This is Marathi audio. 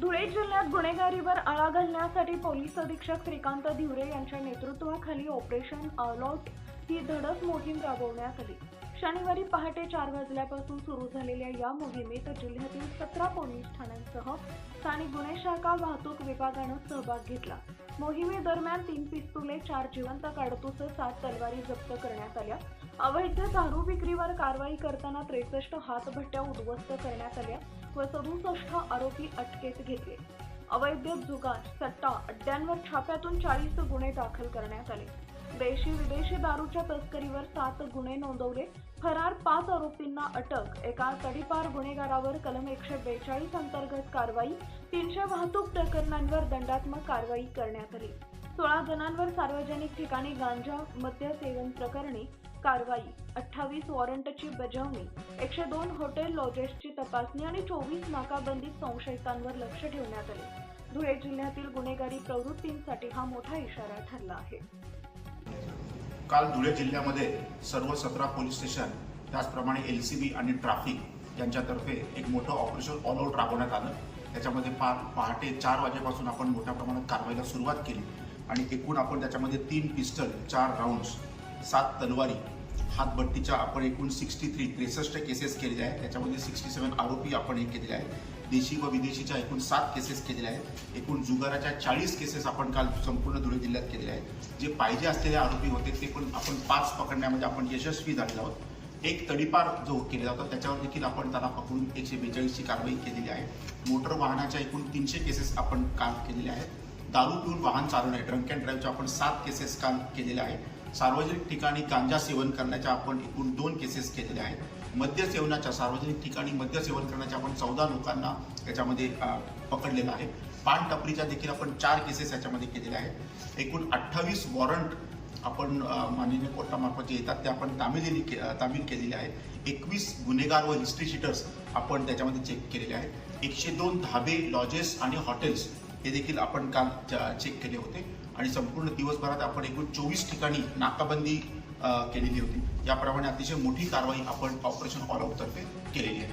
धुळे जिल्ह्यात गुन्हेगारीवर आळा घालण्यासाठी पोलीस अधीक्षक श्रीकांत धिवरे यांच्या नेतृत्वाखाली ऑपरेशन ऑल ही धडस मोहीम राबवण्यात आली. शनिवारी पहाटे चार वाजल्यापासून सुरू झालेल्या या मोहिमेत जिल्ह्यातील सतरा पोलीस ठाण्यांसह स्थानिक गुन्हे शाखा वाहतूक विभागानं सहभाग घेतला. मोहिमेदरम्यान तीन पिस्तुले चार जिवंत काडतूस सात तलवारी जप्त करण्यात आल्या. अवैध दारू विक्रीवर कारवाई करताना त्रेसष्ट हातभट्ट्या उद्ध्वस्त करण्यात आल्या व सदुसष्ट आरोपी अटकेत घेतले. अवैध जुगार सट्टा अड्ड्यांवर छाप्यातून चाळीस गुन्हे दाखल करण्यात आले. देशी विदेशी दारूच्या तस्करीवर सात गुन्हे नोंदवले. फरार पाच आरोपींना अटक. एका तडीपार गुन्हेगारावर कलम एकशे बेचाळीस अंतर्गत कारवाई तीनशे वाहतूक प्रकरणांवर दंडात्मक कारवाई करण्यात आली. सोळा जणांवर सार्वजनिक ठिकाणी गांजा मद्य सेवन प्रकरणी कारवाई. अठ्ठावीस वॉरंटची बजावणी एकशे दोन हॉटेल लॉजेसची तपासणी आणि चोवीस नाकाबंदी संशयितांवर लक्ष ठेवण्यात आले. धुळे जिल्ह्यातील गुन्हेगारी प्रवृत्तींसाठी हा मोठा इशारा ठरला आहे. काल धुळे जिल्ह्यामध्ये सर्व सतरा पोलीस स्टेशन त्याचप्रमाणे एल सी बी आणि ट्रॅफिक यांच्यातर्फे एक मोठं ऑपरेशन ऑल आउट राबवण्यात आलं. त्याच्यामध्ये पा पहाटे चार वाजेपासून आपण मोठ्या प्रमाणात कारवाईला सुरुवात केली आणि एकूण आपण त्याच्यामध्ये तीन पिस्टल चार राऊंड्स सात तलवारी हातभट्टीच्या आपण एकूण सिक्स्टी थ्री त्रेसष्ट केसेस केलेल्या आहेत. त्याच्यामध्ये सिक्स्टी सेवन आरोपी आपण हे केलेले आहेत. देशी व विदेशीच्या एकूण सात केसेस केलेल्या आहेत. एकूण जुगाराच्या चाळीस केसेस आपण काल संपूर्ण धुळे जिल्ह्यात केलेल्या आहेत. जे पाहिजे असलेले आरोपी होते ते पण आपण पाच पकडण्यामध्ये आपण यशस्वी झालेलो आहोत. एक तडीपार जो केला जातो त्याच्यावर देखील आपण त्याला पकडून एकशे बेचाळीसची कारवाई केलेली आहे. मोटर वाहनाच्या एकूण तीनशे केसेस आपण काल केलेल्या आहेत. दारू पिऊन वाहन चालवणे ड्रंक अँड ड्राईव्हच्या आपण सात केसेस काल केलेल्या आहेत. सार्वजनिक ठिकाणी गांजा सेवन करण्याच्या आपण एकूण दोन केसेस केलेल्या आहेत. मद्य सेवनाच्या सार्वजनिक ठिकाणी मद्य सेवन करण्याच्या आपण चौदा लोकांना याच्यामध्ये पकडलेलं आहे. पान टपरीच्या देखील आपण चार केसेस याच्यामध्ये केलेल्या आहेत. एकूण अठ्ठावीस वॉरंट आपण माननीय कोर्टामार्फत जे येतात ते आपण तामिलीने के तामील केलेले आहेत एकवीस गुन्हेगार व हिस्ट्री शीटर्स आपण त्याच्यामध्ये चेक केलेले आहेत. एकशे दोन धाबे लॉजेस आणि हॉटेल्स हे देखील आपण काल चेक केले होते. आणि संपूर्ण दिवसभरात आपण एकूण चोवीस ठिकाणी नाकाबंदी केलेली होती. याप्रमाणे अतिशय मोठी कारवाई आपण ऑपरेशन ऑल केलेली आहे.